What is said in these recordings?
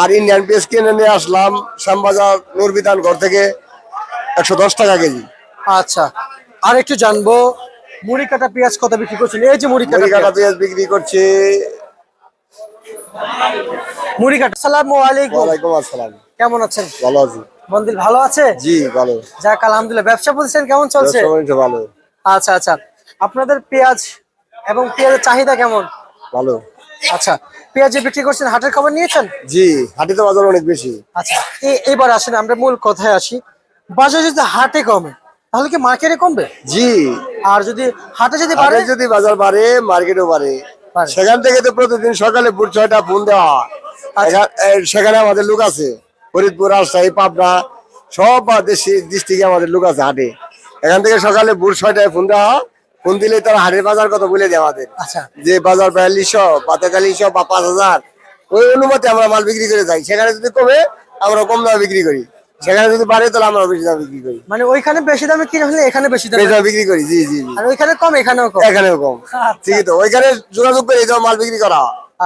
আর Indian পেঁয়াজ কিনে নিয়ে আসলাম শ্যামবাজার নুরবিধান ঘর থেকে একশো দশ টাকা কেজি। আচ্ছা আর একটু জানব মুড়ি কাটা পেঁয়াজ কত বিক্রি করছেন? এই যে মুড়ি কাটা মুড়ি কাটা পেঁয়াজ। পেঁয়াজ বিক্রি করছি। মুড়ি কাটা। সালাম আলাইকুম। ওয়ালাইকুম আসসালাম। কেমন আছেন? ভালো আছি। মন্দির ভালো আছে? জি ভালো। যাক আলহামদুলিল্লাহ। ব্যবসা প্রতিষ্ঠান কেমন চলছে? ভালো। আচ্ছা আচ্ছা। আপনাদের পেঁয়াজ এবং পেঁয়াজের চাহিদা কেমন? ভালো। আচ্ছা পেঁয়াজ বিক্রি করছেন হাটের খবর নিয়েছেন? জি হাটিতে বাজার অনেক বেশি। আচ্ছা এবার আসেন আমরা মূল কথায় আসি। বাজার যদি হাটে কমে তাহলে কি মার্কেটে কমবে? জি। আর যদি হাটে যদি বাড়ে? যদি বাজার বাড়ে মার্কেটও বাড়ে। সেখান থেকে তো প্রতিদিন সকালে ভোর ছয়টা ফোন দেওয়া। এ, সেখানে আমাদের লোক আছে। ফরিদপুর রাজশাহী পাবনা সব ডিস্ট্রিক্টে আমাদের লোক আছে হাটে। এখান থেকে সকালে ভোর ছয়টায় ফোন দেওয়া। ফোন দিলে তারা হাটের বাজার কত বলে দেয় আমাদের আচ্ছা। যে বাজার বিয়াল্লিশশো বা তেতাল্লিশশো বা পাঁচ হাজার ওই অনুপাতে আমরা মাল বিক্রি করে যাই। সেখানে যদি কমে আমরা কম দামে বিক্রি করি। সেখানে যদি বাড়ে তাহলে আমরা বেশি দামে বিক্রি করি। মানে ওইখানে বেশি দামে কিনে হলে এখানে বেশি দামে বিক্রি করি জি জি আর ওইখানে কম এখানেও কম। এখানেও কম। আচ্ছা। ঠিকই তো। ওইখানে যোগাযোগ করে এই মাল বিক্রি করা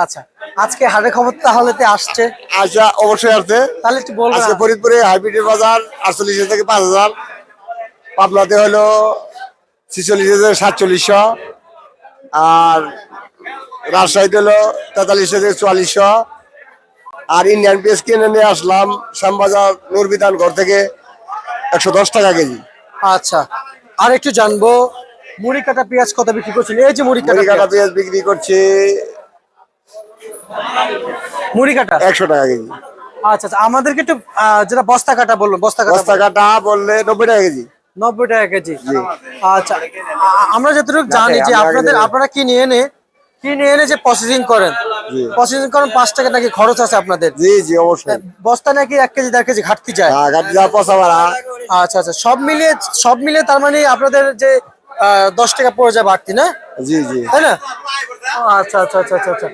আচ্ছা। আজকে হাটের খবর তাহলে আসছে। আচ্ছা অবশ্যই আছে তাহলে একটু বলবেন। আজকে ফরিদপুরে হাইব্রিডের বাজার আটচল্লিশ থেকে পাঁচ হাজার। পাবনাতে হলো ছিচল্লিশ থেকে সাতচল্লিশশো। আর রাজশাহীতে হলো তেতাল্লিশ থেকে চুয়াল্লিশশো। আর ইন্ডিয়ান পেঁয়াজ কিনে নিয়ে আসলাম শ্যামবাজার নুরবিধান ঘর থেকে একশো দশ টাকা কেজি। আচ্ছা আর একটু জানব মুড়ি কাটা পেঁয়াজ কত বিক্রি করছেন? এই যে মুড়ি কাটা কাটা পেঁয়াজ। পেঁয়াজ বিক্রি করছে মুড়ি কাটা? একশো টাকা কেজি। আচ্ছা আচ্ছা আমাদেরকে একটু যেটা বস্তা কাটা বলল বস্তা কাটা বস্তা কাটা বললে নব্বই টাকা কেজি। নব্বই টাকা কেজি। আচ্ছা আমরা যতটুকু জানি যে আপনাদের আপনারা কিনে এনে কিনে এনে যে প্রসেসিং করেন? জি। প্রসেসিং করেন পাঁচ টাকা নাকি খরচ আছে আপনাদের? জি জি অবশ্যই। বস্তা নাকি এক কেজি দেড় কেজি ঘাটতি যায়? হ্যাঁ গাড়ি পচা ভাড়া আচ্ছা আচ্ছা সব মিলিয়ে সব মিলিয়ে তার মানে আপনাদের যে আহ, দশ টাকা পড়ে যায় বাড়তি না? জি জি। তাই না? আচ্ছা আচ্ছা আচ্ছা আচ্ছা আচ্ছা।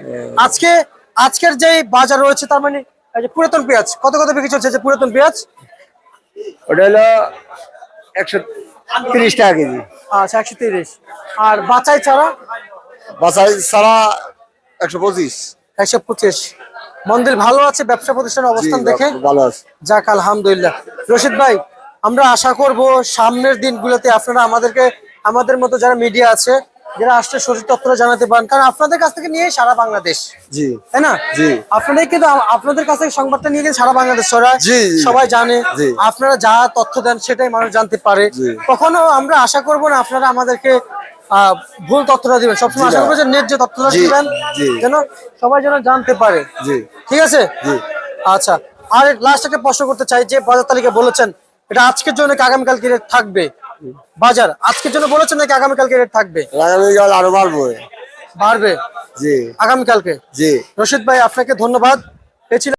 আজকে আজকের যে বাজার রয়েছে তার মানে পুরাতন পেঁয়াজ কত কত বিক্রি চলছে যে পুরাতন পেঁয়াজ? ওটা হলো একশো তিরিশ টাকা কেজি। আচ্ছা একশো তিরিশ। আর বাছাই ছাড়া? বাছাই ছাড়া একশো পঁচিশ। একশো পঁচিশ। মন্দির ভালো আছে ব্যবসা প্রতিষ্ঠানের অবস্থান দেখে? ভালো আছে। যাক আলহামদুলিল্লাহ। রশিদ ভাই আমরা আশা করব সামনের দিনগুলোতে আপনারা আমাদেরকে আমাদের মতো যারা মিডিয়া আছে যারা আসছে সঠিক তথ্যটা জানাতে পারেন। কারণ আপনাদের কাছ থেকে নিয়ে সারা বাংলাদেশ। জি। তাই না? জি। আপনারাই কিন্তু আপনাদের কাছ থেকে সংবাদটা নিয়ে সারা বাংলাদেশ। সবাই জানে। আপনারা যা তথ্য দেন সেটাই মানুষ জানতে পারে। কখনো আমরা আশা করব না আপনারা আমাদেরকে ভুল তথ্যটা দিবেন। সবসময় আশা। করব যে ন্যায্য তথ্যটা দিবেন যেন সবাই যেন জানতে পারে। জি। ঠিক আছে? জি। আচ্ছা। আর লাস্ট একটা প্রশ্ন করতে চাই যে বাজার তালিকা বলেছেন এটা আজকের জন্য আগামীকাল কি রেট থাকবে? বাজার আজকের জন্য বলেছেন নাকি আগামীকালকে রেট থাকবে? আগামীকাল আরও বাড়বে। বাড়বে? জি। আগামীকালকে? জি। রশিদ ভাই আপনাকে ধন্যবাদ। ছিল